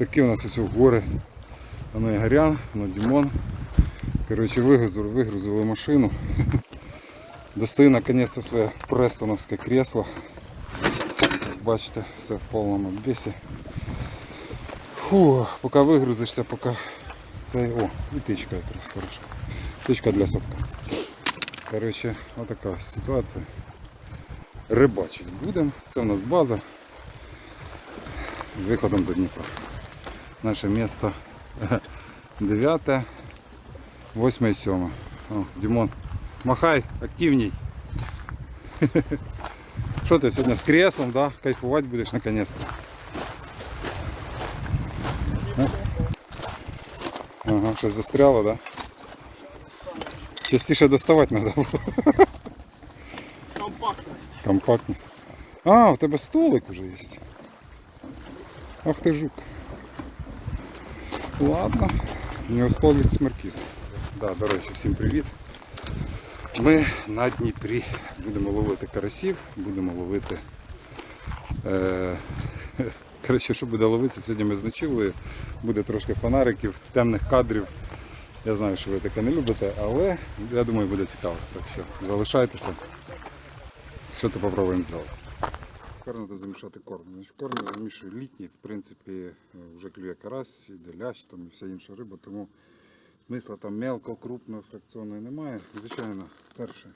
Такі у нас ось гори. Воно Ігорян, воно Дімон. Коротше, вигрузили, вигрузили машину. Достаю наконец-то своє престоновське кресло. Бачите, все в повному бесі. Фу, поки вигрузишся, поки цей... О, і тичка якраз хороша. Тичка для садка. Коротше, отака ситуація. Рибачить будемо. Це у нас база з виходом до Дніпра. Наше місто 9, 8 і 7. О, Дімон, махай, активней. Що ти сьогодні з креслом, да? Кайфувати будеш наконец-то. Ага, щось застряло, да? Частіше доставати треба було. Компактность. Компактність. А, у тебе столик вже є. Ах ти жук. Ладно. Нього столик. Да, до речі, всім привіт. Ми на Дніпрі будемо ловити карасів, будемо ловити. Е... Коротше, що буде ловитися, сьогодні ми зночили, буде трошки фонариків, темних кадрів. Я знаю, що ви таке не любите, але я думаю, буде цікаво. Так що залишайтеся. Що то попробуємо зробити? Тепер треба замішати корм. Корм я замішую літній, в принципі, е, вже клює карась, іде лящ там і вся інша риба, тому смисла там мелко, крупно, фракціонної немає. Звичайно, перше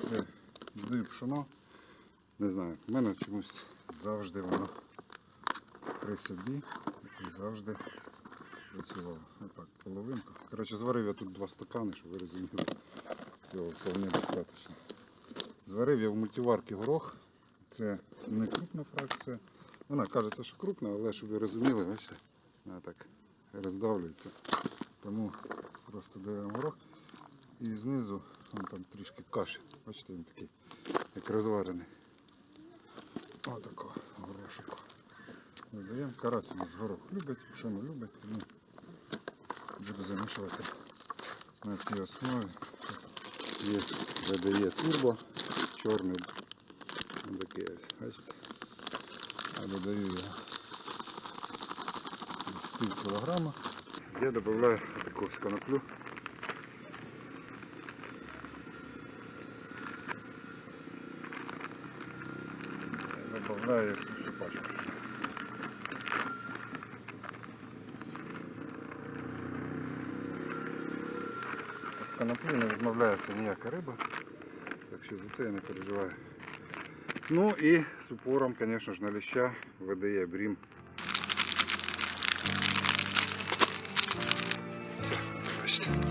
це додаю пшено. Не знаю, в мене чомусь завжди воно при собі і завжди працювало. Отак, половинку. Коротше, зварив я тут два стакани, щоб ви розуміли. Цього вполне достатньо. Зварив я в мультиварці горох. Це не крупна фракція. Вона кажеться, що крупна, але щоб ви розуміли, бачите, вона так роздавлюється. Тому просто даємо горох. І знизу вон там трішки каші. Бачите, він такий, як розварений. Отакого горошику. Додаємо. Карась у нас горох любить, пшено любить, тому буду замішувати на цій основі. Є видає турбо, чорний. Ось, бачите. А додаю його пів кілограма. Я додаю таку коноплю. Добавляю всю пачку. В коноплі не відмовляється ніяка риба. Так що за це я не переживаю. Ну і з упором, звісно ж, на ліща видає брім. Все, бачите.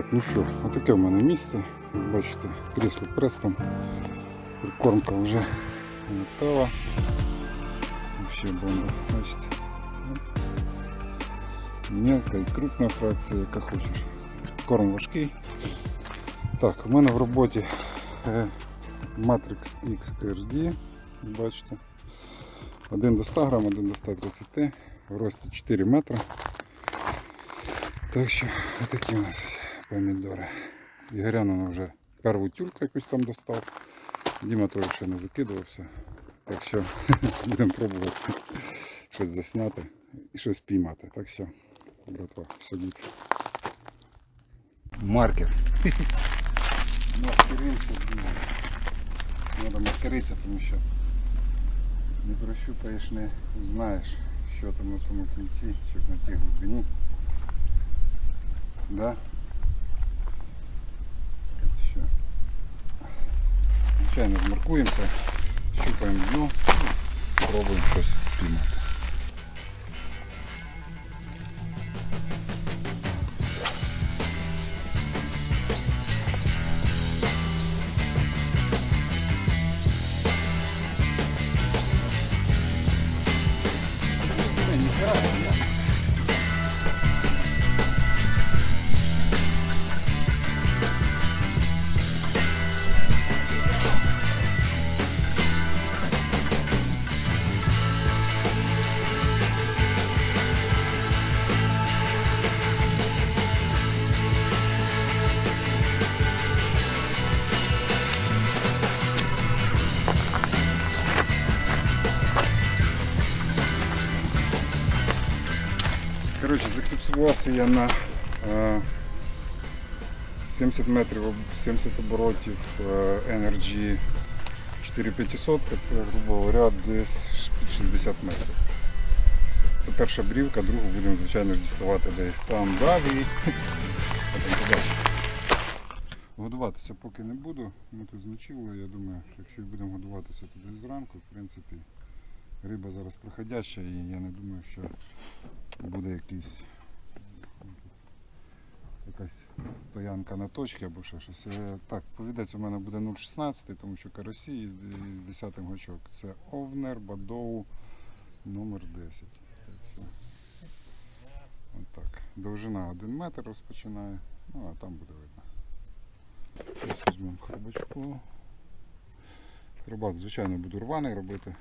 Так, ну що, отаке в мене місце. Бачите, крісло престом. Прикормка вже готова. Вообще бомба. Бачите. Мелка і крупна фракція, яка хочеш. Корм важкий. Так, у мене в роботі е, Matrix XRD. Бачите. Один до 100 грам, один до 130 в рості 4 метри. Так що такі у нас помідори. Ігорян вже перву тюльку якусь там достав. Діма той ще не закидувався. Так що будемо пробувати щось засняти і щось піймати. Так що, братва, буде. Маркер. Маркеримося. Треба маркеритися, тому що не прощупаєш, не узнаєш, що там на тому кінці, що на тій глибині. Да? Так що звичайно, змаркуємося, щупаємо дно, пробуємо щось піймати. Зафіксувався я на е, 70 метрів, 70 оборотів е, Energy 4500, це, грубо говоря, десь під 60 метрів. Це перша брівка, другу будемо, звичайно ж, діставати десь там далі. Годуватися поки не буду. Ми тут зночили. Я думаю, якщо будемо годуватися, то десь зранку, в принципі, риба зараз проходяща і я не думаю, що буде якийсь якась стоянка на точці або ще щось. Е, Так, повідець у мене буде 0,16, тому що карасі із, із 10 гачок. Це Овнер, Бадоу номер 10. Так. От так. Довжина 1 метр розпочинає, ну а там буде видно. Зараз візьмемо хробачку. Хробак, звичайно, буду рваний робити.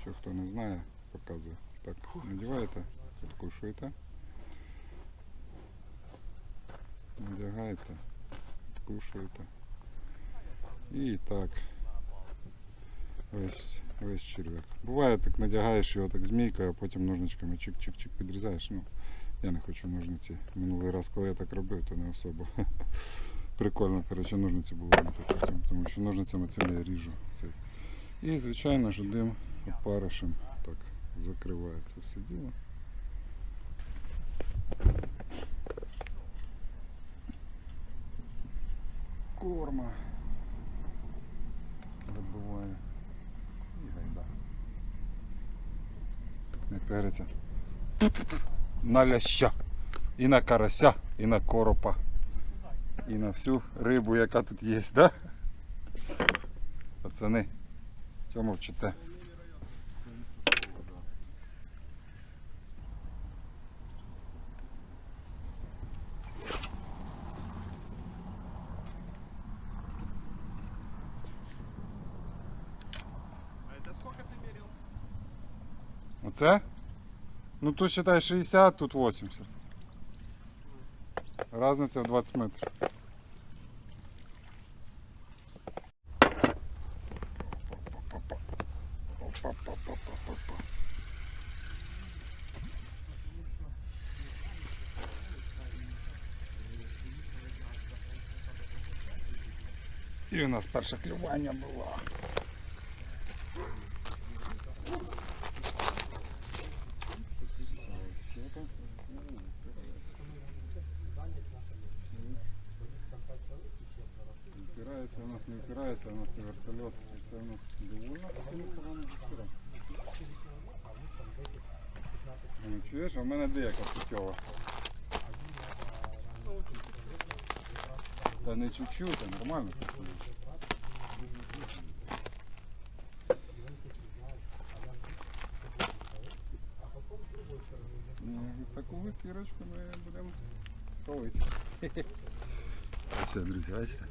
Що хто не знає, показую. Так, надіваєте, відкушуєте. Надягаєте, відкушуєте. І так. Весь, весь черв'як. Буває так надягаєш його так змійкою, а потім ножничками чик-чик-чик підрізаєш. Ну, я не хочу ножниці. Минулий раз, коли я так робив, то не особо прикольно. Коротше, ножниці було потім, тому що ножницями цим я ріжу. Цей. І, звичайно ж, дим опаришем так закривається все діло. Корма Добуває. і гайда. Не териться. На ляща, і на карася, і на коропа, і на всю рибу, яка тут є, да? Пацани, чому вчите? Оце? Ну тут считай 60, тут 80. Разниця в 20 метрів. І у нас перше клювання було. Не чуть-чуть, а нормально. підходить. Таку вискірочку ми будемо солити. Ось, друзі, бачите?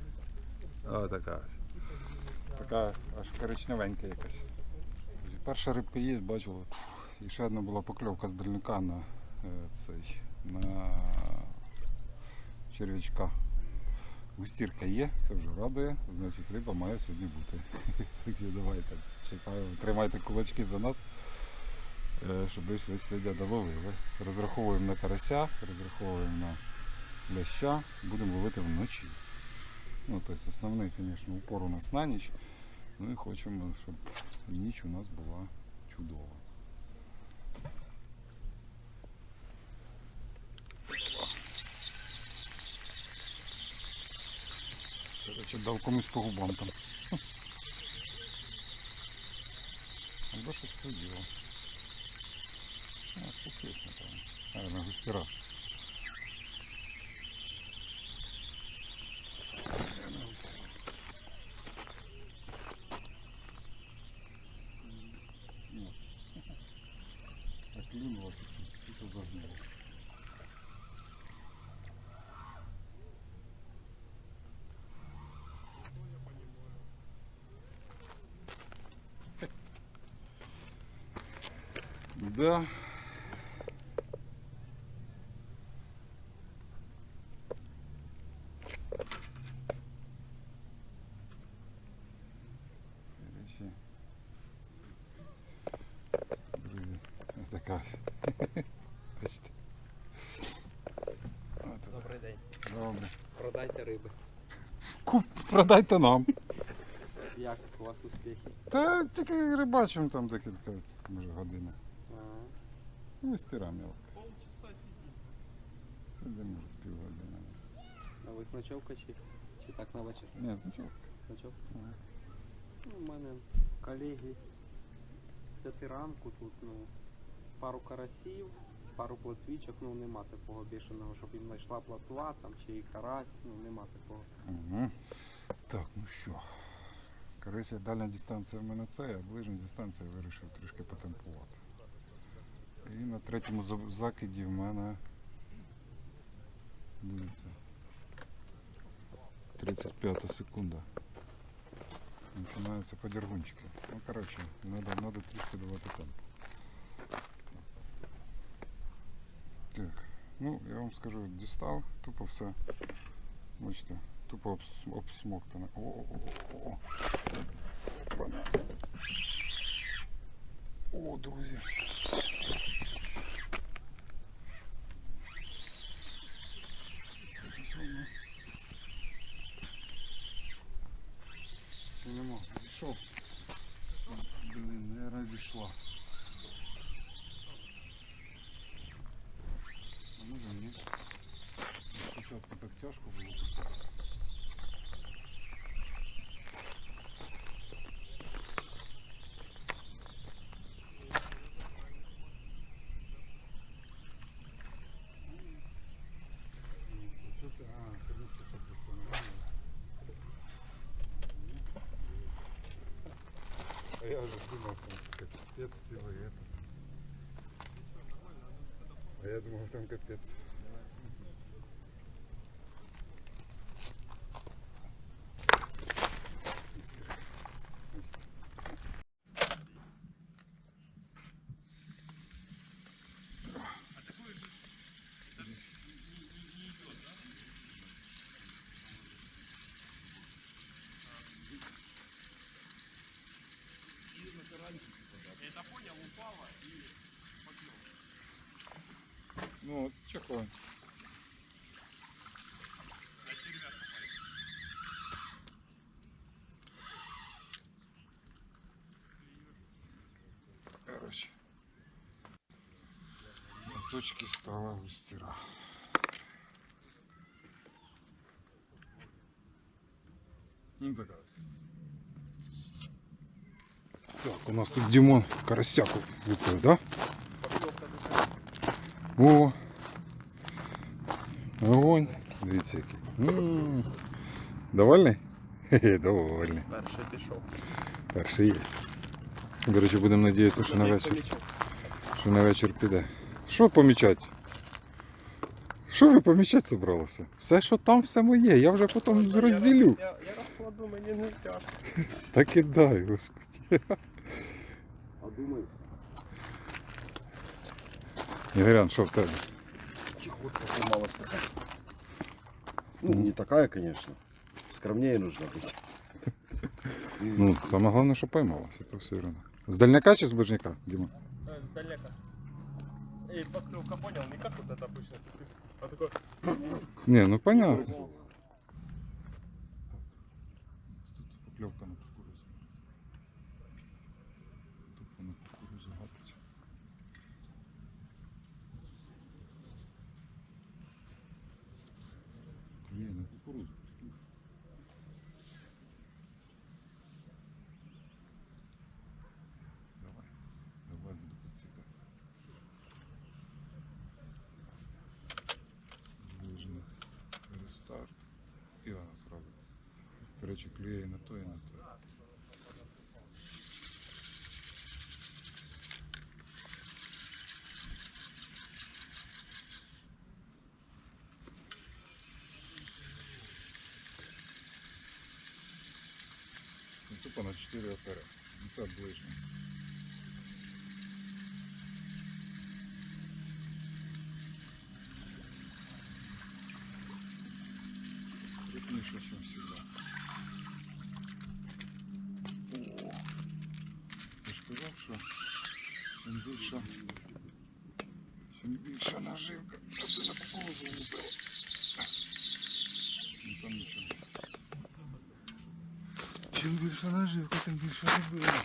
О, така ось. Така аж коричневенька якась. Перша рибка є, бачили. І ще одна була покльовка з дальника на е, цей на черв'ячка. Густірка є, це вже радує, значить риба має сьогодні бути. Так що давайте, чекаю, тримайте кулачки за нас, е, щоб ви щось сьогодні доловили. Розраховуємо на карася, розраховуємо на ляща, будемо ловити вночі. Ну, тобто основний, звісно, упор у нас на ніч. Ну і хочемо, щоб ніч у нас була чудова. Ще дав комусь по губам там. Або щось сиділо. А, вкусно там. А, на густера. Да. Короче, друзі, така ось. Добрий день. Добре. Продайте риби. Куп, продайте нам. Як у вас успіхи? Та тільки рибачимо там декілька Ну, стирами. Сидимо з півгодини. а ви з ночовка чи, чи так на вечір? Ні, значок. Ночовка? Ага. Ну, у мене колеги з п'яти ранку тут, ну, пару карасів, пару плотвічок, ну нема такого бішеного, щоб їм знайшла плотва там чи і карась, ну нема такого. Угу. Так, ну що. Коротше, дальня дистанція в мене це, а ближня дистанція вирішив трішки потемпувати. І на третьому за- закиді в мене. Дивіться. 35 секунда. Починаються подергунчики. Ну, коротше, надо, надо трішки давати темп. Так, ну я вам скажу, дістав, тупо все. Бачите, тупо обс, обсмоктане. О, о, о, о. Опана. О, друзі. Нема? Блин, наверное, зашла. А може мне? Спочатку так тяжко було писати. Що ти? А, кормушка так постановила. А думал, там капец цілий этот. А я думал, там капець. Ну, вот чехол. Короче. На точке стала густера. Ну такая. Так, у нас тут Димон Карасяку выпил, да? О! Огонь. Дивіться який. М. Довольний? Хе-хе, довольний. Перший пішов. Перший є. До речі, будемо надіятися, що на вечір, що на вечір піде. Що помічати? Що ви помічати зібралися? Все, що там, все моє. Я вже потім розділю. Я, я розкладу, мені не тяжко. Так і дай, господи. Одумайся. Ігорян, що в тебе? Чехотка поймалась такая. Ну, не такая, конечно. Скромнее нужно быть. Ну, саме головне, що поймалося, то все одно. З дальняка чи з ближняка, Діма? Сдалека. Эй, поклевка понял, не как вот это обычно. А такой... Ні, ну понятно. Тут покльовка на сразу. Коротше, клює на то, і на то. Це тупо на 4 опера. Ну, Це ближнє. Крупніше, ніж завжди. О, я ж казав, що чим більша, чим більша наживка, то це на повзу лупило. Ну там нічого. Чим більша наживка, тим більше робила.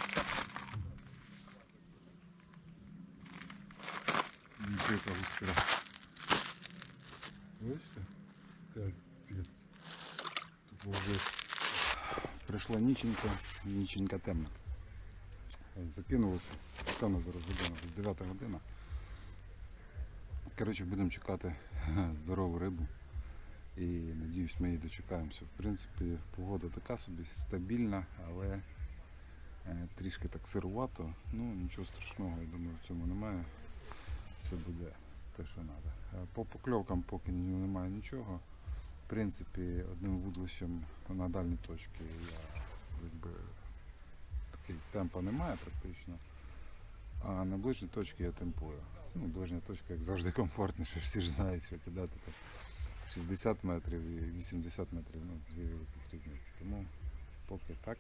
Прийшла ніченька, ніченька темна. Закинулося. У нас зараз година? Десь 9 година. Коротше, будемо чекати здорову рибу. І надіюсь, ми її дочекаємося. В принципі, погода така собі стабільна, але е, трішки так сирувато. Ну, нічого страшного, я думаю, в цьому немає. Все буде те, що треба. По покльовкам поки немає нічого. В принципі, одним вудлищем на дальній точці я якби такий темпа немає практично. А на ближній точці я темпую. Ну, ближня точка, як завжди, комфортніше, всі ж знають, що кидати там 60 метрів і 80 метрів, ну, дві великих різниці. Тому поки так.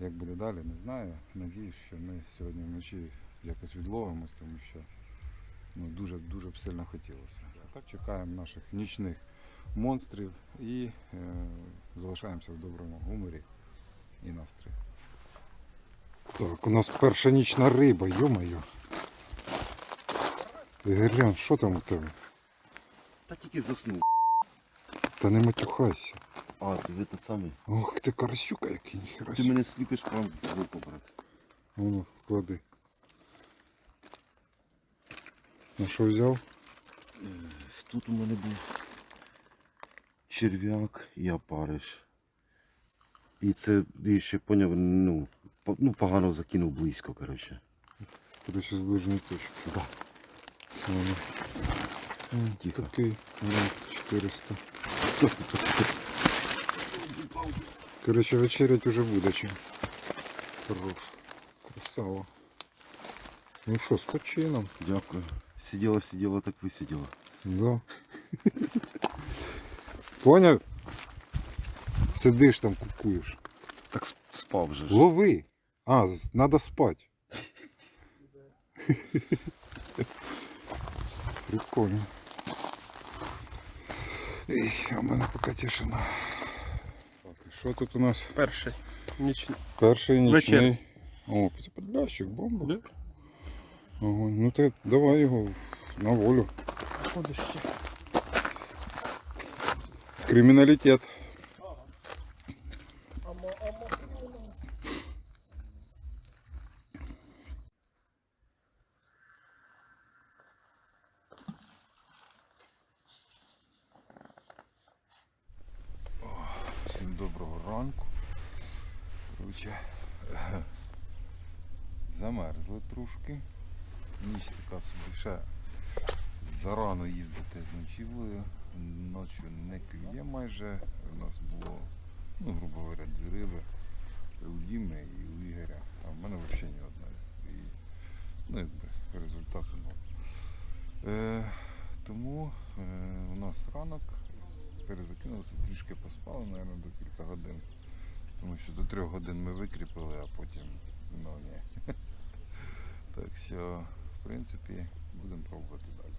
Як буде далі, не знаю. Надіюсь, що ми сьогодні вночі якось відловимось, тому що ну, дуже дуже б сильно хотілося. А так чекаємо наших нічних монстрів і е, залишаємося в доброму гуморі і настрої. Так, у нас перша нічна риба, йо-моє. Ігорян, що там у тебе? Та тільки заснув. Та не матюхайся. А, ти ви тот самий. Ох ти карасюка який, ніхера. Ти мене сліпиш прям в руку, брат. Воно, клади. На що взяв? Тут у мене був черв'як і опариш. І це, я ще поняв, ну, по- ну погано закинув близько, коротше. Короче, з ближньої точки. Да. Воно. Тихо. Такий, грам 400. Короче, вечерять уже буде чим. Хорош. Красава. Ну що, з почином? Дякую. Сиділа, сиділа, так висиділа. Да. Поняв? Сидиш там, кукуєш. Так сп- спав вже ж. Лови. А, з- надо спать. Прикольно. Ей, а в мене поки тишина. Так, і що тут у нас? Перший. Ніч... Перший нічний. Вечірній. О, це подлящик, бомба. Огонь. Ну ти давай його на волю. Ходиш ще. Криміналітет. Короче, замерзли трошки. Ніч така собі ще зарано їздити з ночівлею. Ночі не клює майже. У нас було, ну, грубо говоря, дві риби. У Діми і у Ігоря. А в мене взагалі ні одної. І, ну, якби, результату ноль. Е, тому е, у нас ранок перезакинулося, трішки поспали, мабуть, до кілька годин. Тому що до трьох годин ми викріпили, а потім ну ні. Так що, в принципі, будемо пробувати далі.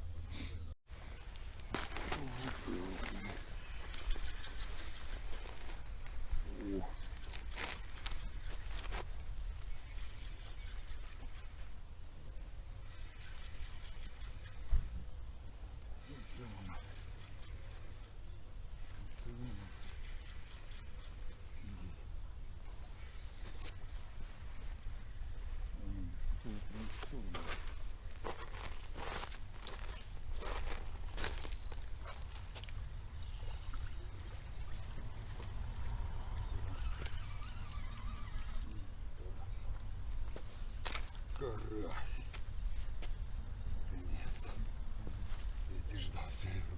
Карась. Наконец-то. Я дождался его.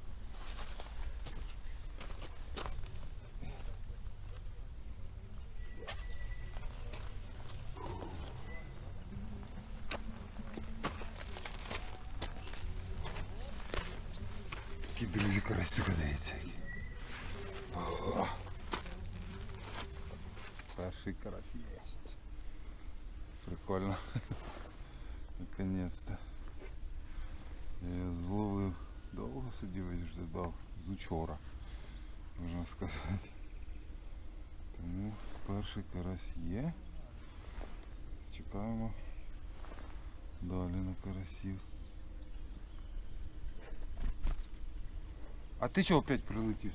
Такі друзі карасюка дивіться. які. О. Перший карась есть. Прикольно. Наконец-то. Я його зловив. Довго сидів і ждав. З учора, можна сказати. Тому перший карась є. Чекаємо далі на карасів. А ти чого опять прилетів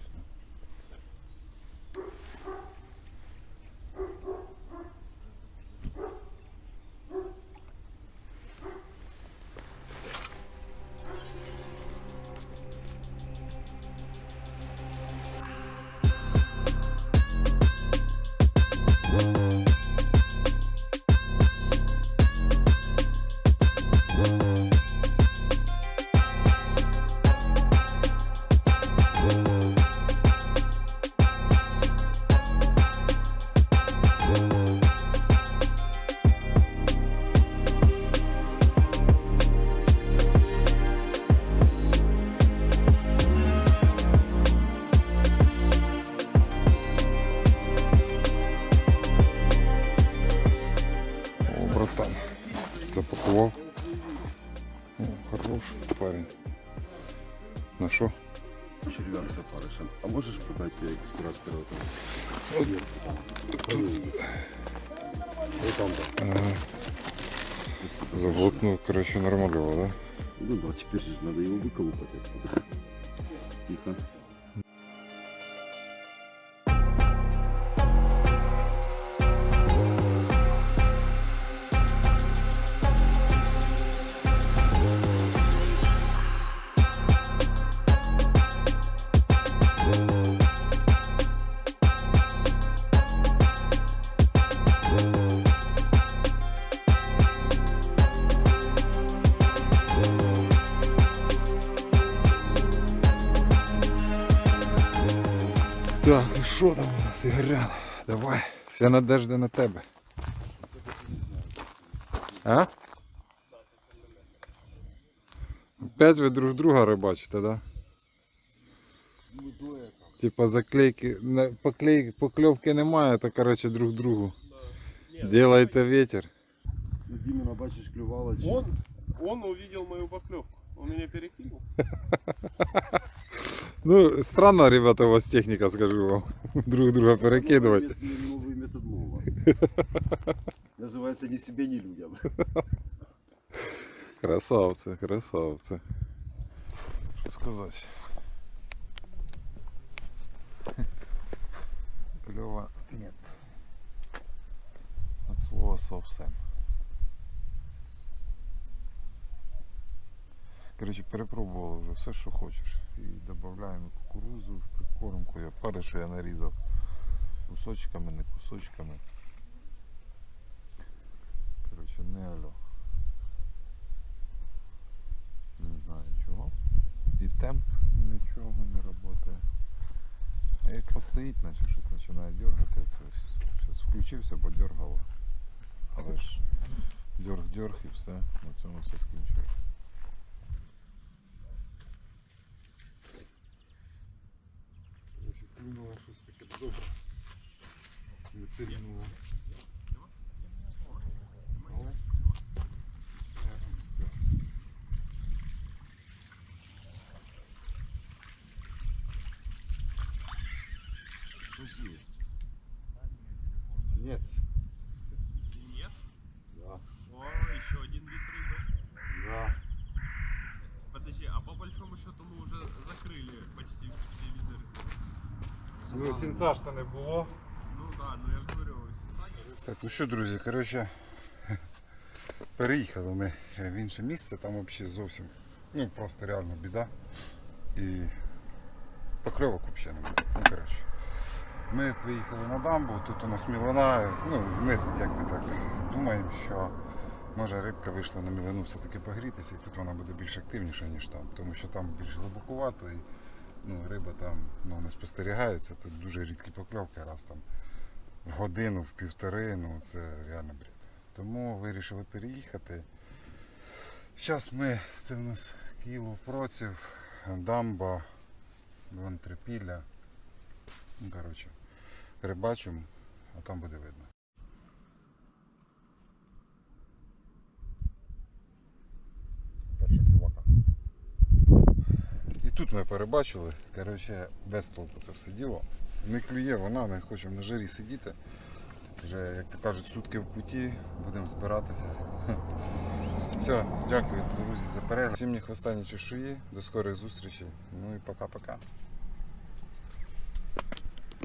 парень. На що? Червяк запаришен. А можеш подати екстрактора там? там, Ага. Заглотнув, коротше, нормальово, да? Ну да, теперь же надо его выколупать оттуда. Тихо. Так, і що там у нас, Ігорян? Давай, вся надежда на тебе. А? Опять ви друг друга рибачите, да? Типа заклейки, поклей, покльовки немає, то короче друг другу. Делайте ветер. Ну, Димона, бачиш, клювала. чи- Он, он увидел мою поклевку. Он меня перекинул. Ну, странно, ребята, у вас техника, скажу вам. Друг друга перекидувати. Новый мет- Новый метод лова. Называется ни себе, ни людям. Красавці, красавці. Що сказати? Кльова нет. От слова совсем. Короче, перепробували вже все, що хочеш. І додаємо кукурузу в прикормку. Я пари, що я нарізав кусочками, не кусочками. Короче, не алло. Не знаю чого. І темп нічого не працює. А як постоїть, наче щось починає дергати. Зараз включився, бо дергало. Але ж дерг-дерг і все, на цьому все скінчується. Короче, клюнуло щось таке добре. Не пильнуло. Але я вам скажу. Щось є. Нет. Нет. Сінця ж то не було. Ну да, ну я же говорю, нет. Так, ну що, друзі, коротше, переїхали ми в інше місце, там взагалі зовсім, ну просто реально біда. І покльовок взагалі не буде. Ну, коротше. Ми приїхали на дамбу, тут у нас мілина, ну, ми тут якби так думаємо, що Може рибка вийшла на мілину все-таки погрітися, і тут вона буде більш активніша, ніж там. Тому що там більш глибокувато і ну, риба там ну, не спостерігається. Це дуже рідкі покльовки, раз там в годину, в півтори, ну це реально бред. Тому вирішили переїхати. Зараз ми, це в нас Київ Проців, дамба, вон трипілля. Ну, коротше, рибачимо, а там буде видно. Перша клювака. І тут ми перебачили, коротше, без толку це все діло. Не клює вона, ми хочемо на жарі сидіти. Вже, як то кажуть, сутки в путі, будемо збиратися. Все, дякую, друзі, за перегляд. Всім ні хвоста, ні чешуї. До скорих зустрічей. Ну і пока-пока.